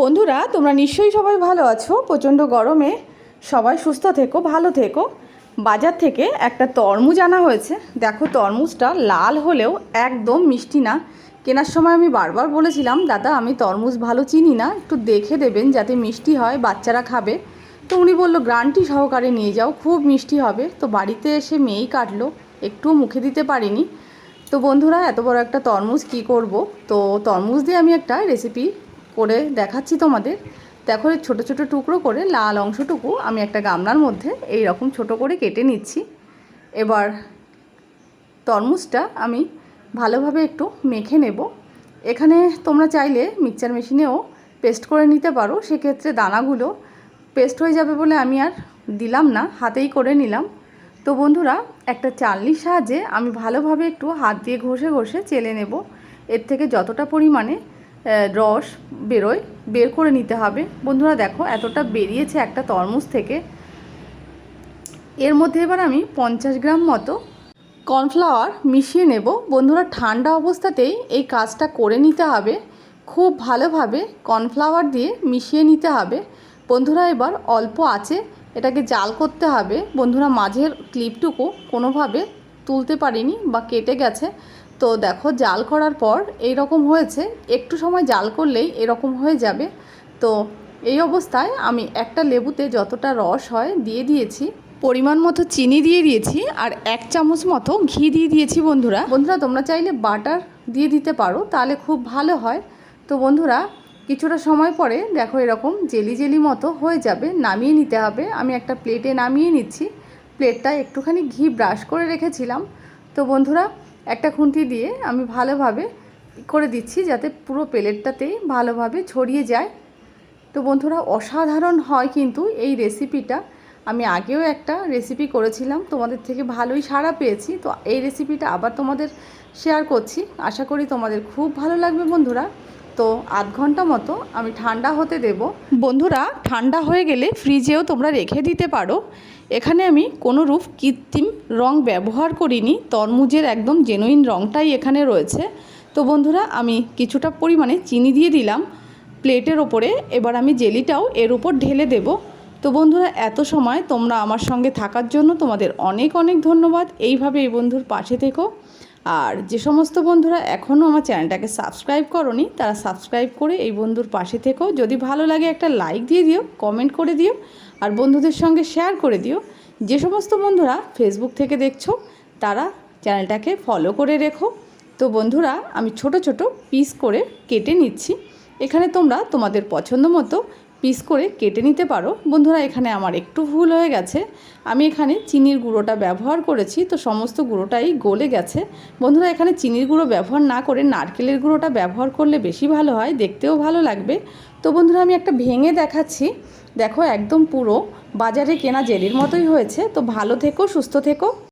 বন্ধুরা, তোমরা নিশ্চয়ই সবাই ভালো আছো। প্রচণ্ড গরমে সবাই সুস্থ থেকো, ভালো থেকো। বাজার থেকে একটা তরমুজ আনা হয়েছে। দেখো, তরমুজটা লাল হলেও একদম মিষ্টি না। কেনার সময় আমি বারবার বলেছিলাম, দাদা, আমি তরমুজ ভালো চিনি না। একটু দেখে দেবেন যাতে মিষ্টি হয়, বাচ্চারা খাবে। তো উনি বলল, গ্রান্টি সহকারে নিয়ে যাও, খুব মিষ্টি হবে। তো বাড়িতে এসে মেয়েই কাটলো একটুও মুখে দিতে পারিনি। তো বন্ধুরা, এত বড় একটা তরমুজ কি করব? তো তরমুজ দিয়ে আমি একটা রেসিপি করে দেখাচ্ছি তোমাদের। দেখো, এই ছোটো ছোটো টুকরো করে লাল অংশটুকু আমি একটা গামলার মধ্যে এই রকম ছোট করে কেটে নিচ্ছি। এবার তরমুজটা আমি ভালোভাবে একটু মেখে নেব। এখানে তোমরা চাইলে মিক্সচার মেশিনেও পেস্ট করে নিতে পারো। সেক্ষেত্রে দানাগুলো পেস্ট হয়ে যাবে বলে আমি আর দিলাম না, হাতেই করে নিলাম। তো বন্ধুরা, একটা চালনির সাহায্যে আমি ভালোভাবে একটু হাত দিয়ে ঘষে ঘষে চেলে নেব। এর থেকে যতটা পরিমাণে রস বেরোয়, বের করে নিতে হবে। বন্ধুরা দেখো, এতটা বেরিয়েছে একটা তরমুজ থেকে। এর মধ্যে এবার আমি পঞ্চাশ গ্রাম মতো কর্নফ্লাওয়ার মিশিয়ে নেব। বন্ধুরা, ঠান্ডা অবস্থাতেই এই কাজটা করে নিতে হবে। খুব ভালোভাবে কর্নফ্লাওয়ার দিয়ে মিশিয়ে নিতে হবে। বন্ধুরা, এবার অল্প আছে, এটাকে জাল করতে হবে। বন্ধুরা, মাঝের ক্লিপটুকু কোনোভাবে তুলতে পারিনি বা কেটে গেছে। তো দেখো, জাল করার পর এই রকম হয়েছে। একটু সময় জাল করলেই এরকম হয়ে যাবে। তো এই অবস্থায় আমি একটা লেবুতে যতটা রস হয় দিয়ে দিয়েছি। পরিমাণ মতো চিনি দিয়ে দিয়েছি আর এক চামচ মতো ঘি দিয়ে দিয়েছি বন্ধুরা। বন্ধুরা, তোমরা চাইলে বাটার দিয়ে দিতে পারো, তাহলে খুব ভালো হয়। তো বন্ধুরা, কিছুটা সময় পরে দেখো এরকম জেলি জেলি মতো হয়ে যাবে, নামিয়ে নিতে হবে। আমি একটা প্লেটে নামিয়ে নিচ্ছি। প্লেটটা একটুখানি ঘি ব্রাশ করে রেখেছিলাম। তো বন্ধুরা একটা খুন্তি দিয়ে আমি ভালোভাবে করে দিচ্ছি যাতে পুরো প্লেটটাতেই ভালোভাবে ছড়িয়ে যায়। তো বন্ধুরা, অসাধারণ হয় কিন্তু এই রেসিপিটা। আমি আগেও একটা রেসিপি করেছিলাম, তোমাদের থেকে ভালোই সাড়া পেয়েছি। তো এই রেসিপিটা আবার তোমাদের শেয়ার করছি। আশা করি তোমাদের খুব ভালো লাগবে বন্ধুরা। তো আধ ঘণ্টা মতো আমি ঠান্ডা হতে দেব। বন্ধুরা, ঠান্ডা হয়ে গেলে ফ্রিজেও তোমরা রেখে দিতে পারো। এখানে আমি কোনো রূপ কৃত্রিম রং ব্যবহার করিনি, তরমুজের একদম জেনুইন রংটাই এখানে রয়েছে। তো বন্ধুরা, আমি কিছুটা পরিমাণে চিনি দিয়ে দিলাম প্লেটের ওপরে, এবার আমি জেলিটাও এর উপর ঢেলে দেব। তো বন্ধুরা, এত সময় তোমরা আমার সঙ্গে থাকার জন্য তোমাদের অনেক অনেক ধন্যবাদ। এইভাবে এই বন্ধুর পাশে থেকো। আর যে সমস্ত বন্ধুরা এখনও আমার চ্যানেলটাকে সাবস্ক্রাইব করনি, তারা সাবস্ক্রাইব করে এই বন্ধুর পাশে থেকো। যদি ভালো লাগে একটা লাইক দিয়ে দিও, কমেন্ট করে দিও, আর বন্ধুদের সঙ্গে শেয়ার করে দিও। যে সমস্ত বন্ধুরা ফেসবুক থেকে দেখছ, তারা চ্যানেলটাকে ফলো করে রেখো। তো বন্ধুরা, আমি ছোট ছোট পিস করে কেটে নিচ্ছি। এখানে তোমরা তোমাদের পছন্দ মতো পিস করে কেটে নিতে পারো। বন্ধুরা, এখানে আমার একটু ভুল হয়ে গেছে। আমি এখানে চিনির গুঁড়োটা ব্যবহার করেছি, তো সমস্ত গুঁড়োটাই গলে গেছে। বন্ধুরা, এখানে চিনির গুঁড়ো ব্যবহার না করে নারকেলের গুঁড়োটা ব্যবহার করলে বেশি ভালো হয়, দেখতেও ভালো লাগবে। তো বন্ধুরা, আমি একটা ভেঙে দেখাচ্ছি। দেখো, একদম পুরো বাজারে কেনা জেলির মতোই হয়েছে। তো ভালো থেকো, সুস্থ থেকো।